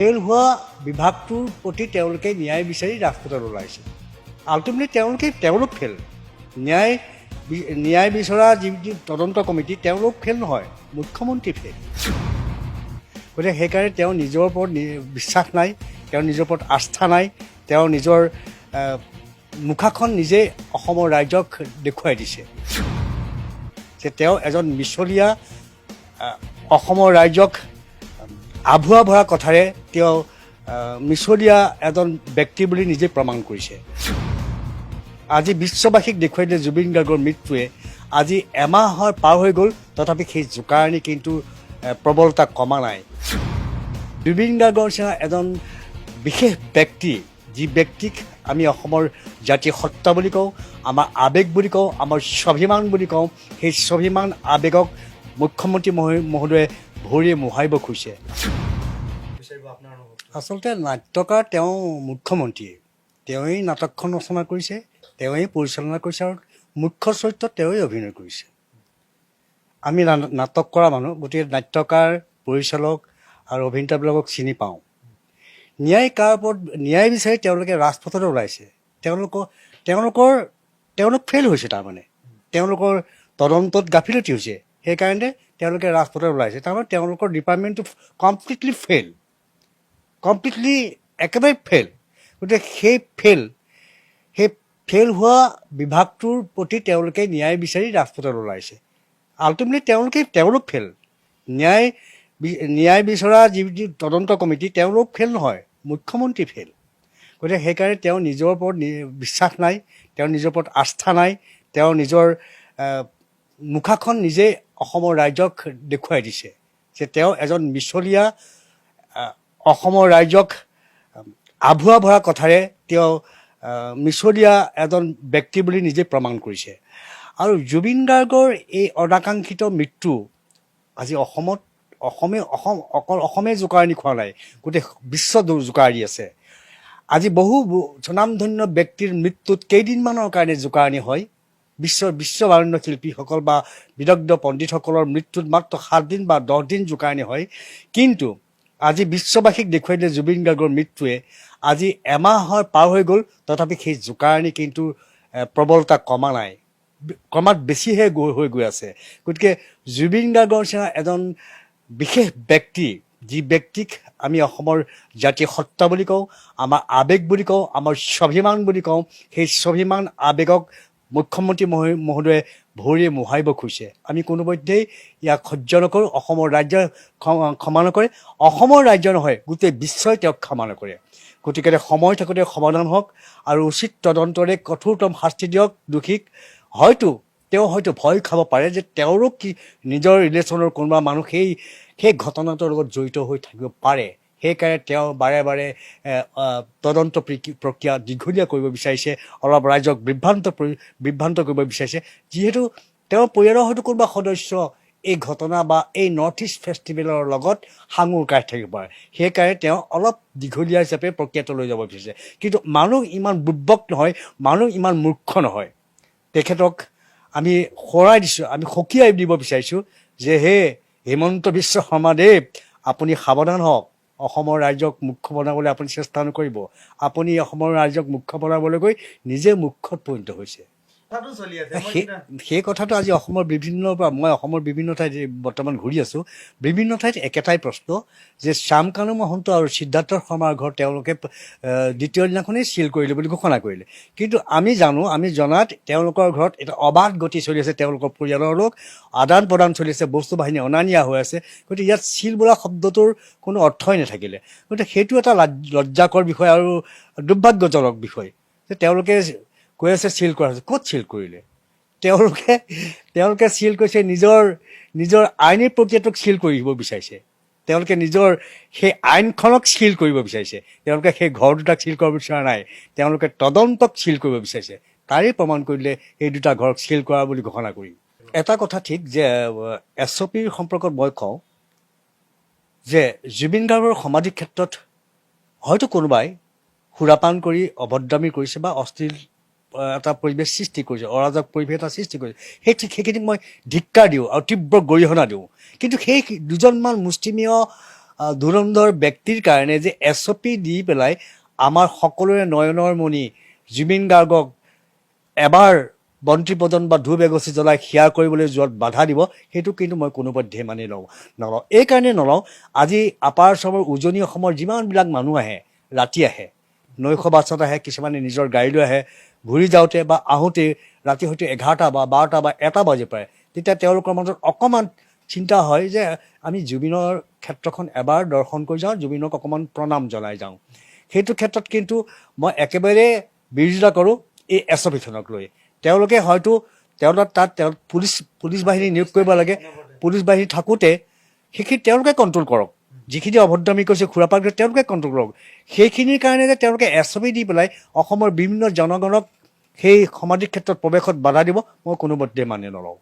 Fail হোৱা বিভাগটোৰ প্ৰতি তেওঁলোকে ন্যায় বিচাৰি ৰাজপথত ওলাইছে। আল্টিমেটলি তেওঁলোকে, তেওঁলোক ফেল ন্যায় ন্যায় বিচৰা যি যি তদন্ত কমিটি, তেওঁলোক ফেল নহয়, মুখ্যমন্ত্ৰী ফেল গতিকে সেইকাৰণে তেওঁ নিজৰ ওপৰত বিশ্বাস নাই, তেওঁৰ নিজৰ ওপৰত আস্থা নাই, তেওঁ নিজৰ মুখাখন নিজেই অসমৰ ৰাইজক দেখুৱাই দিছে। যে তেওঁ এজন মিছলীয়া অসমৰ ৰাইজক আভুৱা ভৰা কথাৰে তেওঁ মিছলীয়া এজন ব্যক্তি বুলি নিজে প্ৰমাণ কৰিছে। আজি বিশ্ববাসীক দেখুৱাই দিলে জুবিন গাৰ্গৰ মৃত্যুৱে। আজি এমাহৰ পাৰ হৈ গ'ল, তথাপি সেই জোকাৰণি কিন্তু প্ৰবলতা কমা নাই। জুবিন গাৰ্গৰ নিচিনা এজন বিশেষ ব্যক্তি, যি ব্যক্তিক আমি অসমৰ জাতীয় সত্তা বুলি কওঁ, আমাৰ আৱেগ বুলি কওঁ, আমাৰ স্বাভিমান বুলি কওঁ, সেই স্বাভিমান আৱেগক মুখ্যমন্ত্ৰী মহো- মহোদয়ে ভৰিয়ে মোহাৰিব খুজিছে আচলতে নাট্যকাৰ তেওঁ মুখ্যমন্ত্ৰী তেওঁৱেই নাটকখন ৰচনা কৰিছে, তেওঁৱেই পৰিচালনা কৰিছে আৰু মুখ্য চৰিত্ৰত তেওঁৱেই অভিনয় কৰিছে। আমি নাটক কৰা মানুহ, গতিকে নাট্যকাৰ, পৰিচালক আৰু অভিনেতাবিলাকক চিনি পাওঁ। ন্যায় কাৰ ওপৰত, ন্যায় বিচাৰি তেওঁলোকে ৰাজপথলৈ ওলাইছে। তেওঁলোকৰ তেওঁলোকৰ তেওঁলোক ফেইল হৈছে তাৰমানে। তেওঁলোকৰ তদন্তত গাফিলতি হৈছে। সেইকাৰণে তেওঁলোকে ৰাজপথলৈ ওলাইছে। তাৰমানে তেওঁলোকৰ ডিপাৰ্টমেণ্টটো কমপ্লিটলি ফেইল কমপ্লিটলি একেবাৰে ফেইল গতিকে সেই ফেইল সেই ফেইল হোৱা বিভাগটোৰ প্ৰতি তেওঁলোকে ন্যায় বিচাৰি ৰাজপথত ওলাইছে। আল্টিমেটলি তেওঁলোকে, তেওঁলোক ফেইল ন্যায় ন্যায় বিচৰা যি যি তদন্ত কমিটি, তেওঁলোক ফেইল নহয়, মুখ্যমন্ত্ৰী ফেইল গতিকে সেইকাৰণে তেওঁ নিজৰ ওপৰত বিশ্বাস নাই তেওঁৰ নিজৰ ওপৰত আস্থা নাই, তেওঁ নিজৰ মুখাখন নিজেই অসমৰ ৰাইজক দেখুৱাই দিছে যে তেওঁ এজন মিছলীয়া অসমৰ ৰাইজক আভুৱা ভৰা কথাৰে তেওঁ মিছলীয়া এজন ব্যক্তি বুলি নিজে প্ৰমাণ কৰিছে। আৰু জুবিন গাৰ্গৰ এই অনাকাংক্ষিত মৃত্যু আজি অসমত, অসমে, অসম, অকল অসমে জোকাৰণি খোৱা নাই, গোটেই বিশ্ব জোকাৰি আছে। আজি বহু, স্বনামধন্য ব্যক্তিৰ মৃত্যুত কেইদিনমানৰ কাৰণে জোকাৰণি হয়? বিশ্বৰ বিশ্ববাৰণ্য শিল্পীসকল বা বিদগ্ধ পণ্ডিতসকলৰ মৃত্যুত মাত্ৰ সাতদিন বা দহদিন জোকাৰণি হয়। কিন্তু আজি বিশ্ববাসীক দেখুৱাই দিলে জুবিন গাৰ্গৰ মৃত্যুৱে। আজি এমাহৰ পাৰ হৈ গ'ল, তথাপি সেই জোকাৰণি কিন্তু প্ৰবলতা কমা নাই। ক্ৰমাৎ বেছিহে গৈ, হৈ গৈ আছে। গতিকে জুবিন গাৰ্গৰ নিচিনা এজন বিশেষ ব্যক্তি, যি ব্যক্তিক আমি অসমৰ জাতীয় সত্তা বুলি কওঁ, আমাৰ আৱেগ বুলি কওঁ, আমাৰ স্বাভিমান বুলি কওঁ, সেই স্বাভিমান আৱেগক মুখ্যমন্ত্ৰী মহো- মহোদয়ে ভৰিয়ে মোহাৰিব খুজিছে। আমি কোনোপধ্যেই ইয়াক সহ্য নকৰোঁ, অসমৰ ৰাজ্যই ক্ষ- ক্ষমা নকৰে, অসমৰ ৰাজ্য নহয়, গোটেই বিশ্বই তেওঁক ক্ষমা নকৰে। গতিকে সময় থাকোঁতে সমাধান হওক আৰু উচিত তদন্তৰে কঠোৰতম শাস্তি দিয়ক, দোষীক। হয়তো, তেওঁ হয়তো ভয় খাব পাৰে যে তেওঁৰো কি নিজৰ ৰিলেশ্যনৰ কোনোবা মানুহ সেই সেই ঘটনাটোৰ লগত জড়িত হৈ থাকিব পাৰে। সেইকাৰণে তেওঁ বাৰে বাৰে তদন্ত প্ৰক্ৰি- প্ৰক্ৰিয়া দীঘলীয়া কৰিব বিচাৰিছে, অলপ ৰাইজক বিভ্ৰান্ত বিভ্ৰান্ত কৰিব বিচাৰিছে। যিহেতু তেওঁৰ পৰিয়ালৰ হয়তো কোনোবা সদস্য এই ঘটনা বা এই নৰ্থ ইষ্ট ফেষ্টিভেলৰ লগত সাঙুৰ কাঢ়ি থাকিব পাৰে। সেইকাৰণে তেওঁ অলপ দীঘলীয়া হিচাপে প্ৰক্ৰিয়াটো লৈ যাব বিচাৰিছে। কিন্তু মানুহ ইমান বুৰ্বক নহয়, মানুহ ইমান মূৰ্খ নহয়। তেখেতক আমি সোঁৱৰাই দিছোঁ, আমি সকীয়াই দিব বিচাৰিছোঁ যে, হে, হিমন্ত বিশ্ব শৰ্মাদেৱ আপুনি সাৱধান হওক। অসমৰ ৰাইজক মুখ্য বনাবলৈ আপুনি চেষ্টা নকৰিব। আপুনি অসমৰ ৰাইজক মুখ্য বনাবলৈ গৈ নিজে মুখ্যত পৰিণত হৈছে। সেই কথাটো আজি অসমৰ বিভিন্ন পৰা মই অসমৰ বিভিন্ন ঠাইত বৰ্তমান ঘূৰি আছোঁ। বিভিন্ন ঠাইত একেটাই প্ৰশ্ন যে শ্যাম কানু মহন্ত আৰু সিদ্ধাৰ্থ শৰ্মাৰ ঘৰ তেওঁলোকে দ্বিতীয় দিনাখনেই চিল কৰিলে বুলি ঘোষণা কৰিলে। কিন্তু আমি জানো আমি জনাত তেওঁলোকৰ ঘৰত এটা অবাধ গতি চলি আছে তেওঁলোকৰ পৰিয়ালৰ লোক আদান প্ৰদান চলি আছে বস্তু বাহিনী অনা নিয়া হৈ আছে। গতিকে ইয়াত চিল বোলা শব্দটোৰ কোনো অৰ্থই নাথাকিলে। গতিকে সেইটো এটা লাজ- লজ্জাকৰ বিষয় আৰু দুৰ্ভাগ্যজনক বিষয়। যে তেওঁলোকে কৈ আছে চিল কৰা হৈছে। ক'ত চিল কৰিলে? তেওঁলোকে তেওঁলোকে চিল কৰিছে, নিজৰ নিজৰ আইনী প্ৰক্ৰিয়াটোক চিল কৰিব বিচাৰিছে। তেওঁলোকে নিজৰ, সেই আইনখনক চিল কৰিব বিচাৰিছে। তেওঁলোকে সেই ঘৰ দুটাক চিল কৰিব বিচৰা নাই। তেওঁলোকে তদন্তক চিল কৰিব বিচাৰিছে। তাৰেই প্ৰমাণ কৰিলে এই দুটা ঘৰক চিল কৰা বুলি ঘোষণা কৰি। এটা কথা ঠিক যে এছ অ' পিৰ সম্পৰ্কত মই কওঁ যে, জুবিন গাৰ্গৰ সমাধি ক্ষেত্ৰত হয়তো কোনোবাই সুৰাপান কৰি, অভদ্ৰামী কৰিছে বা অশ্লীল এটা পৰিৱেশ সৃষ্টি কৰিছে, অৰাজক পৰিৱেশ এটা সৃষ্টি কৰিছে। সেই সেইখিনিক মই ধিক্কাৰ দিওঁ আৰু তীব্ৰ গৰিহণা দিওঁ। কিন্তু সেই দুজনমান মুষ্টিমীয় ধুৰন্ধৰ ব্যক্তিৰ কাৰণে যে এছ অ' পি দি পেলাই আমাৰ সকলোৰে নয়নৰ মণি জুবিন গাৰ্গক এবাৰ বন্তি প্ৰদান বা ধূপ এগছি জ্বলাই সেৱা কৰিবলৈ যোৱাত বাধা দিব, সেইটো কিন্তু মই কোনোপধ্যে মানি লওঁ, নলওঁ। এইকাৰণে নলওঁ, আজি আপাৰ আচামৰ উজনি অসমৰ যিমানবিলাক মানুহ আহে, ৰাতি আহে নৈশ বাছত আহে কিছুমানে নিজৰ গাড়ী লৈ আহে, ঘূৰি যাওঁতে বা আহোঁতে ৰাতি হয়তো এঘাৰটা বা বাৰটা বা এটা বাজি পাৰে তেতিয়া তেওঁলোকৰ মাজত অকণমান চিন্তা হয় যে আমি জুবিনৰ ক্ষেত্ৰখন এবাৰ দৰ্শন কৰি যাওঁ, জুবিনক অকণমান প্ৰণাম জনাই যাওঁ। সেইটো ক্ষেত্ৰত কিন্তু মই একেবাৰে বিৰোধিতা কৰোঁ এই এছ অফিচনক লৈ। তেওঁলোকে হয়তো তেওঁলোক তাত তেওঁ পুলিচ পুলিচ বাহিনী নিয়োগ কৰিব লাগে। পুলিচ বাহিনী থাকোঁতে, সেইখিনি তেওঁলোকে কণ্ট্ৰল কৰক। যিখিনি অভদ্ৰামী কৰিছে খুৰাপাক তেওঁলোকে কণ্ট্ৰল কৰক, সেইখিনিৰ কাৰণে যে তেওঁলোকে এছ অ' পি দি পেলাই অসমৰ বিভিন্ন জনগণক সেই সমাধিক ক্ষেত্ৰত প্ৰৱেশত বাধা দিব, মই কোনোমতে মানি নলওঁ।